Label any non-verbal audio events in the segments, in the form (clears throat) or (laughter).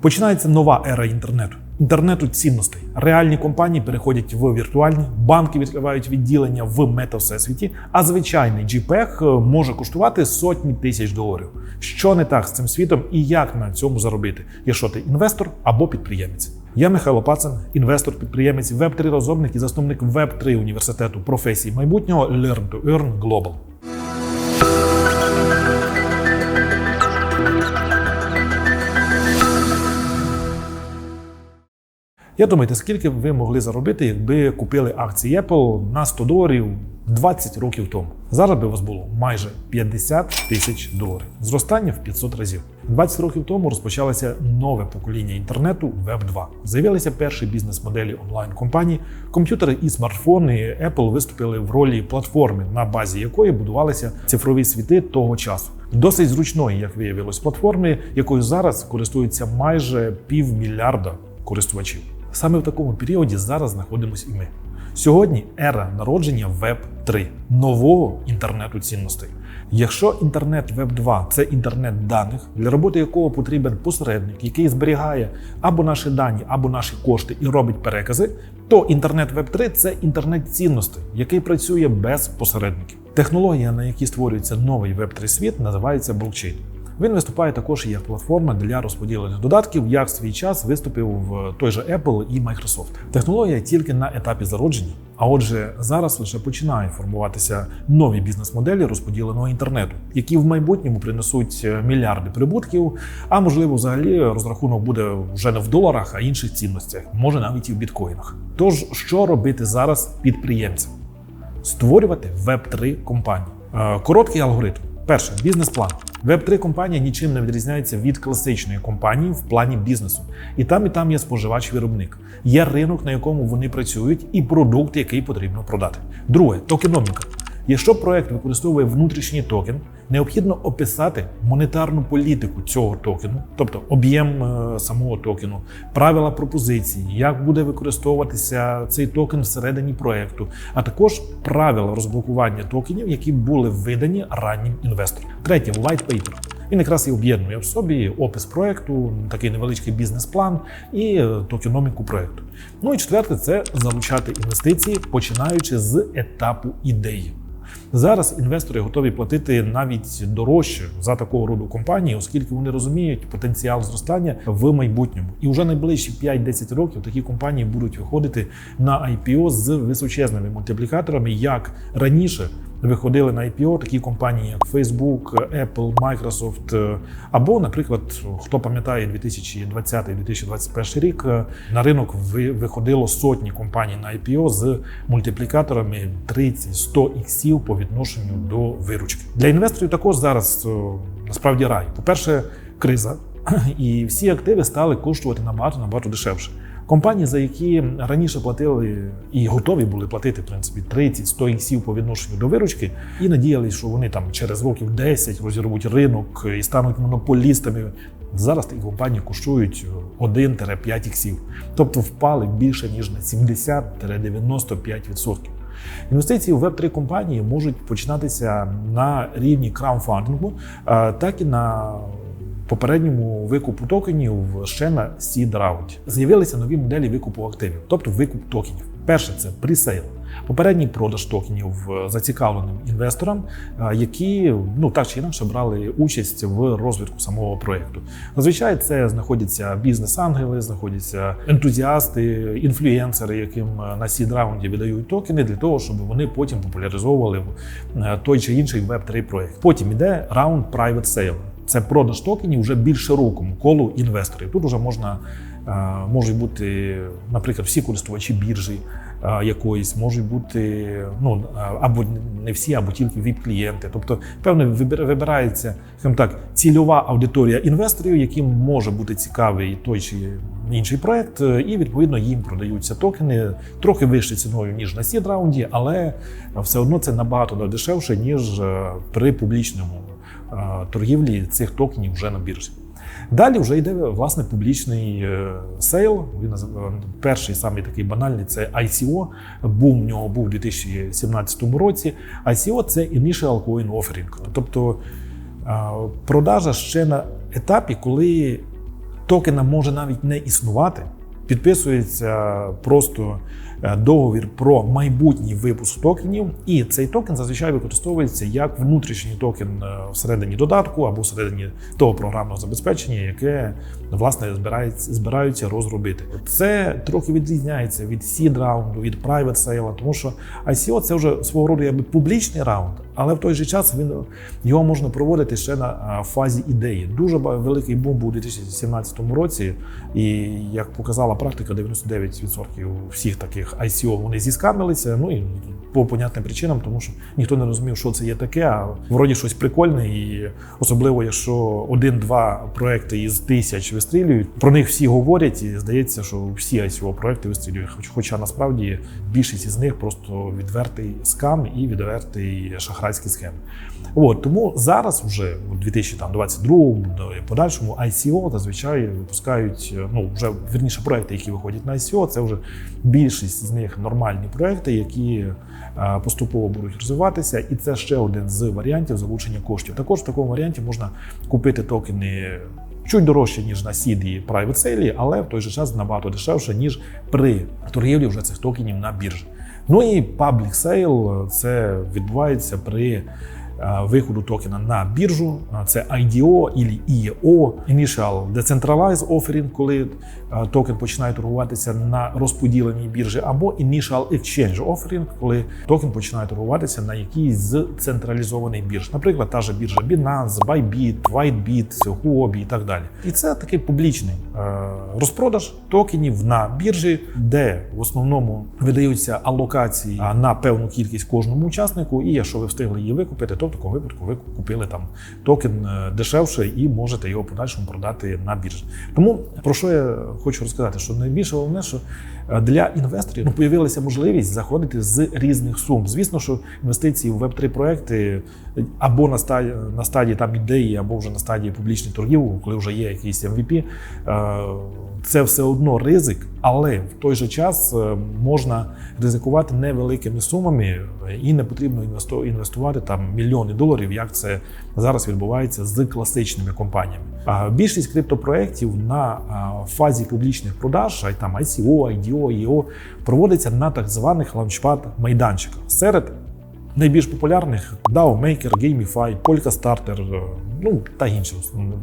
Починається нова ера інтернету. Інтернету цінностей. Реальні компанії переходять в віртуальні, банки відкривають відділення в мета-всесвіті, а звичайний JPEG е, може коштувати сотні тисяч доларів. Що не так з цим світом і як на цьому заробити, якщо ти інвестор або підприємець? Я Михайло Пацан, інвестор, підприємець, веб 3 розробник і засновник веб 3 університету професій майбутнього Learn to Earn Global. Я думаю, скільки б ви могли заробити, якби купили акції Apple на 100 доларів 20 років тому. Зараз би у вас було майже 50 тисяч доларів. Зростання в 500 разів. 20 років тому розпочалося нове покоління інтернету Web 2. З'явилися перші бізнес-моделі онлайн-компаній. Комп'ютери і смартфони Apple виступили в ролі платформи, на базі якої будувалися цифрові світи того часу. Досить зручної, як виявилось, платформи, якою зараз користуються майже півмільярда користувачів. Саме в такому періоді зараз знаходимося і ми. Сьогодні ера народження Web 3 нового інтернету цінностей. Якщо інтернет Web 2 це інтернет даних, для роботи якого потрібен посередник, який зберігає або наші дані, або наші кошти і робить перекази, то інтернет Web 3 це інтернет цінностей, який працює без посередників. Технологія, на якій створюється новий Web 3 світ, називається блокчейн. Він виступає також як платформа для розподілених додатків, як в свій час виступив в той же Apple і Microsoft. Технологія тільки на етапі зародження. А отже, зараз лише починають формуватися нові бізнес-моделі розподіленого інтернету, які в майбутньому принесуть мільярди прибутків. А можливо, взагалі розрахунок буде вже не в доларах, а інших цінностях, може навіть і в біткоїнах. Тож, що робити зараз підприємцям? Створювати web 3 компанії. Е, Короткий алгоритм. Перше бізнес-план. Web 3 компанія нічим не відрізняється від класичної компанії в плані бізнесу. І там, і там є споживач-виробник. Є ринок, на якому вони працюють, і продукт, який потрібно продати. Друге токеноміка. Якщо проект використовує внутрішній токен, необхідно описати монетарну політику цього токену, тобто об'єм е, самого токену, правила пропозиції, як буде використовуватися цей токен всередині проекту, а також правила розблокування токенів, які були видані раннім інвесторам. Третє white paper. Він якраз і об'єднує в собі опис проекту, такий невеличкий бізнес-план і е, токеноміку проекту. Ну і четверте це залучати інвестиції, починаючи з етапу ідеї. Зараз інвестори готові платити навіть дорожче за такого роду компанії, оскільки вони розуміють потенціал зростання в майбутньому. І вже найближчі 5-10 років такі компанії будуть виходити на IPO з височезними мультиплікаторами, як раніше. Виходили на IPO такі компанії, як Facebook, Apple, Microsoft, або, наприклад, хто пам'ятає 2020-2021 рік на ринок виходило сотні компаній на IPO з мультиплікаторами 30-100 іксів по відношенню до виручки. Для інвесторів також зараз насправді рай. По-перше, криза, (clears throat) і всі активи стали коштувати набагато набагато дешевше. Компанії, за які раніше платили і готові були платити в принципі 30-100 іксів по відношенню до виручки, і надіялись, що вони там через років 10 розірвуть ринок і стануть монополістами. Зараз такі компанії коштують 1-5 іксів, тобто впали більше ніж на 70-95%. Інвестиції в Web3 компанії можуть починатися на рівні краудфандингу, так і на попередньому викупу токенів ще на seed раунді. З'явилися нові моделі викупу активів, тобто викуп токенів. Перше це пресейл. Попередній продаж токенів зацікавленим інвесторам, які ну так чи інакше брали участь в розвитку самого проекту. Зазвичай це знаходяться бізнес-ангели, знаходяться ентузіасти, інфлюєнсери, яким на сід раунді видають токени для того, щоб вони потім популяризовували той чи інший веб 3 проект. Потім іде раунд private sale. Це продаж токенів вже більш широкому колу інвесторів. Тут вже можна можуть бути, наприклад, всі користувачі біржі якоїсь, можуть бути ну або не всі, або тільки віп клієнти. Тобто, певно, вибирається скажімо так, цільова аудиторія інвесторів, яким може бути цікавий той чи інший проект, і відповідно їм продаються токени трохи вище ціною ніж на сід раунді, але все одно це набагато дешевше ніж при публічному торгівлі цих токенів вже на біржі. Далі вже йде власне публічний сейл. Він перший самий такий банальний це ICO. Бум в нього був у 2017 році. ICO – це Initial Coin Offering. Тобто продажа ще на етапі, коли токена може навіть не існувати. Підписується просто е, договір про майбутній випуск токенів, і цей токен зазвичай використовується як внутрішній токен е, всередині додатку або всередині того програмного забезпечення, яке власне збираються розробити. Це трохи відрізняється від seed раунду, від private sale, тому що ICO – це вже свого роду якби публічний раунд, але в той же час він його можна проводити ще на е, фазі ідеї. Дуже великий бум був у 2017 році, і як показала практика, 99% всіх таких ICO вони зіскамилися. Ну і по понятним причинам, тому що ніхто не розумів, що це є таке. А вроді щось прикольне, і особливо, якщо один-два проекти із тисяч вистрілюють, про них всі говорять, і здається, що всі ICO проекти вистрілюють. Хоч- Хоча насправді більшість із них просто відвертий скам і відвертий шахрайські схеми. От тому зараз, вже у 2022 до і подальшому, ICO зазвичай випускають ну вже вірніше проекти, які виходять на ICO, Це вже більшість з них нормальні проекти, які поступово будуть розвиватися, і це ще один з варіантів залучення коштів. Також в такому варіанті можна купити токени. Чуть дорожче, ніж на сід і private sale, але в той же час набагато дешевше, ніж при торгівлі вже цих токенів на біржі. Ну і public sale – це відбувається при е, виходу токена на біржу. Е, Це IDO і EO, Initial Decentralized Offering, коли е, токен починає торгуватися на розподіленій біржі, або Initial Exchange Offering, коли токен починає торгуватися на якійсь з централізованих бірж. Наприклад, та же біржа Binance, Bybit, WhiteBit, Huobi і так далі. І це такий публічний е, розпродаж токенів на біржі, де в основному видаються алокації на певну кількість кожному учаснику. І якщо ви встигли її викупити, то в такому випадку ви купили там токен е, дешевше і можете його подальшому продати на біржі. Тому про що я хочу розказати, що найбільше головне, що е, для інвесторів ну, появилася можливість заходити з різних сум. Звісно, що інвестиції в Web3 проекти або на стадії, на стадії там ідеї, або вже на стадії публічних торгів, коли вже є якийсь MVP, е, це все одно ризик, але в той же час е, можна ризикувати невеликими сумами, і не потрібно інвестувати там мільйони доларів, як це зараз відбувається з класичними компаніями. Більшість криптопроєктів на фазі публічних продаж, а й там ICO, IDO, EO, проводиться на так званих лаунчпад майданчиках серед найбільш популярних DAO Maker, Gamify, Polka Starter, е, ну та інші.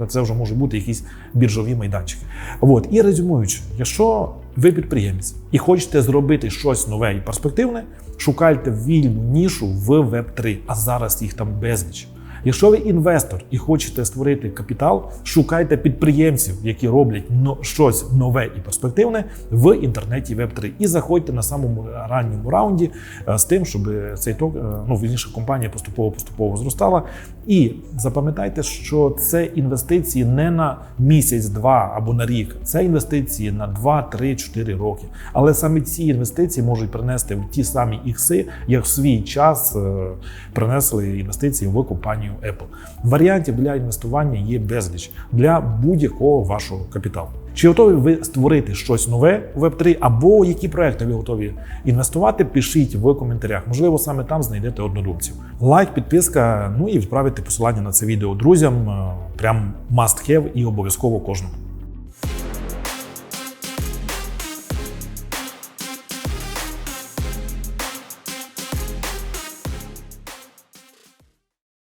Це вже можуть бути якісь біржові майданчики. От і резюмуючи, якщо ви підприємець і хочете зробити щось нове і перспективне, шукайте вільну нішу в Web3, а зараз їх там безліч. Якщо ви інвестор і хочете створити капітал, шукайте підприємців, які роблять щось нове і перспективне в інтернеті Web3. І заходьте на самому ранньому раунді е, з тим, щоб цей ток, е, ну вірніше, компанія поступово поступово зростала. І запам'ятайте, що це інвестиції не на місяць, два або на рік. Це інвестиції на 2, 3, 4 роки. Але саме ці інвестиції можуть принести в ті самі ікси, як в свій час е, принесли інвестиції в компанію Apple. Варіантів для інвестування є безліч для будь-якого вашого капіталу. Чи готові ви створити щось нове в Web3, або які проекти ви готові інвестувати? Пишіть в коментарях. Можливо, саме там знайдете однодумців. Лайк, підписка, ну і відправити посилання на це відео друзям. Е, Прям must have і обов'язково кожному.